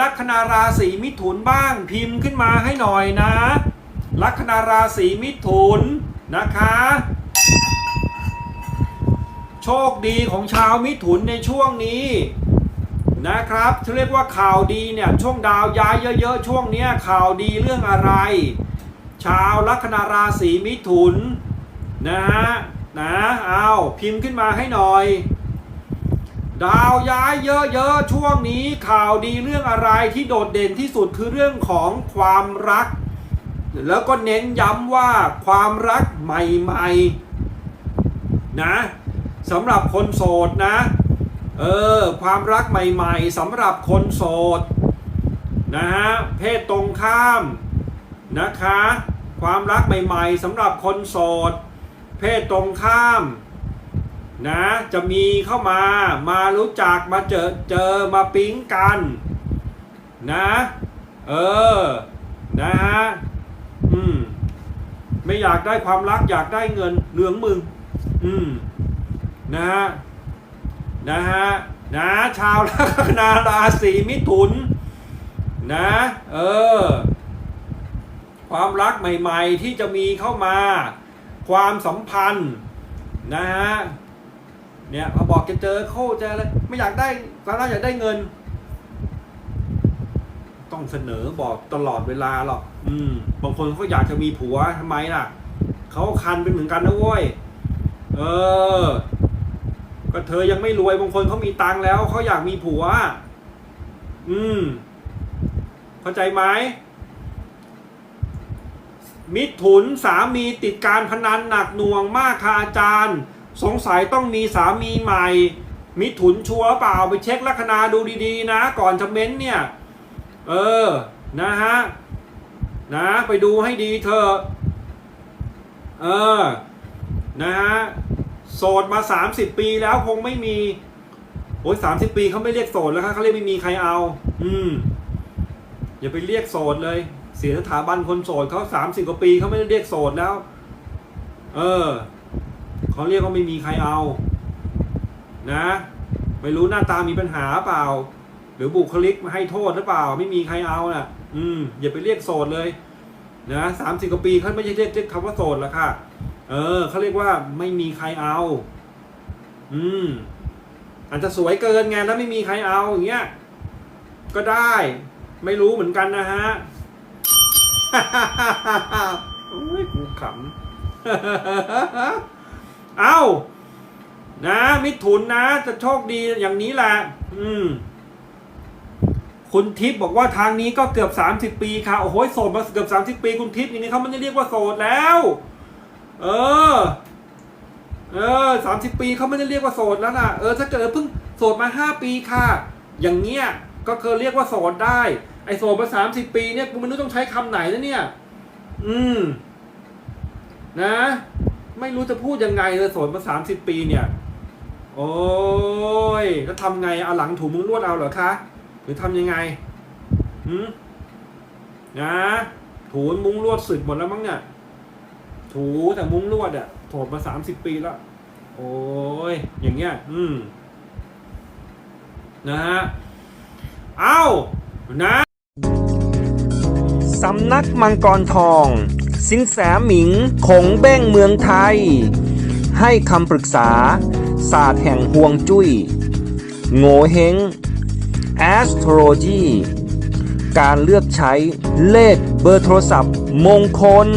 ลัคนาราศีมิถุนบ้างพิมพ์ขึ้นมาให้หน่อยนะ ลัคนาราศีมิถุนนะคะ โชคดีของชาวมิถุนในช่วงนี้นะครับเรียกว่าข่าวดีเนี่ยช่วงดาวย้ายเยอะๆ ช่วงเนี้ยข่าวดีเรื่องอะไร ชาวลัคนาราศีมิถุนนะนะเอาพิมพ์ขึ้นมาให้หน่อย ดาวย้ายเยอะๆ ช่วงนี้ข่าวดีเรื่องอะไรที่โดดเด่นที่สุดคือเรื่องของความรัก แล้วก็เน้นย้ำว่าความรักใหม่ๆนะสำหรับคนโสดนะ เออ ความรักใหม่ๆสำหรับคนโสดนะฮะเพศตรงข้ามนะคะ ความรักใหม่ๆสำหรับคนโสด เพศตรงข้าม นะจะมีเข้ามามารู้จักมาเจอเจอมาปิ๊งกันนะเออนะฮะอืมไม่อยากได้ความรักอยากได้เงินเหลืองมึง อืมนะฮะนะฮะนะชาวลัคนาราศีมิถุนนะเออความรักใหม่ ๆ ที่จะมีเข้ามา ความสัมพันธ์นะฮะ เนี่ยพอบอกจะเจอโคเจออะไรไม่อยากได้ความรักอยากได้เงิน ต้องเสนอบอกตลอดเวลาหรอกอืมบางคนเขาอยากจะมีผัวทำไมล่ะเขาคันเป็นเหมือนกันนะเว้ยเออ ก็เธอยังไม่รวยบางคนเขามีตังค์แล้วเขาอยากมีผัว อืม เข้าใจไหมมิถุนสามีติดการพนันหนักหน่วงมากค่ะอาจารย์ สงสัยต้องมีสามีใหม่ มิถุนชัวร์เปล่าไปเช็คลัคนาดูดีๆ นะ ก่อนจะเม้นเนี่ย เออ นะฮะ นะ ไปดูให้ดีเถอะ เออ นะฮะ โสดมา 30 ปีแล้วคงไม่มี โอ้ยสามสิบปีเขาไม่เรียกโสดแล้วครับเขาเรียกไม่มีใครเอา อืม อย่าไปเรียกโสดเลย เสียสถาบันคนโสดเขาสามสิบกว่าปีเขาไม่ได้เรียกโสดแล้ว เออ เขาเรียกว่าไม่มีใครเอา นะ ไม่รู้หน้าตามีปัญหาเปล่า หรือบุคลิกมาให้โทษหรือเปล่า ไม่มีใครเอาน่ะ อืม อย่าไปเรียกโสดเลย นะสามสิบกว่าปีเขาไม่ใช่เรียกคำว่าโสดแล้วค่ะ เออเขาเรียกว่าไม่มีใครเอา อืม อาจจะสวยเกินไงแล้วไม่มีใครเอาอย่างเงี้ย ก็ได้ ไม่รู้เหมือนกันนะฮะฮ่าฮ่าฮ่าฮ่าโอ้ยกูขำ เอ้า นะ มิถุนนะ จะโชคดีอย่างนี้แหละ อืม คุณทิพย์บอกว่าทางนี้ก็เกือบสามสิบปีค่ะ โอ้โหโสดมาเกือบสามสิบปีคุณทิพย์อย่างนี้เขาไม่ได้เรียกว่าโสดแล้ว เออ เออสามสิบปีเขาไม่ได้เรียกว่าโสดแล้วนะเออถ้าเกิดเพิ่งโสดมาห้าปีค่ะ อย่างเงี้ย ก็เคยเรียกว่าโสดได้ ไอ้โสดมาสามสิบปีเนี่ยกูไม่รู้ต้องใช้คำไหนนะเนี่ย อืม นะ ไม่รู้จะพูดยังไงเลยโสดมาสามสิบปีเนี่ย โอ้ยแล้วทำไงเอาหลังถูมุ้งลวดเอาเหรอคะ หรือทำยังไงหืมนะถูมุ้งลวดสึกหมดแล้วมั้งเนี่ย ถูแต่มุ้งลวดอะโถดมาสามสิบปีแล้ว โอ้ยอย่างเงี้ย อืม นะฮะ เอานะสำนักมังกรทอง สินแสหมิงคงแบ้งเมืองไทย ให้คำปรึกษา ศาสตร์แห่งห่วงจุย้ย โงเฮง astrology การเลือกใช้เลขเบอร์โทรศัพท์มงคล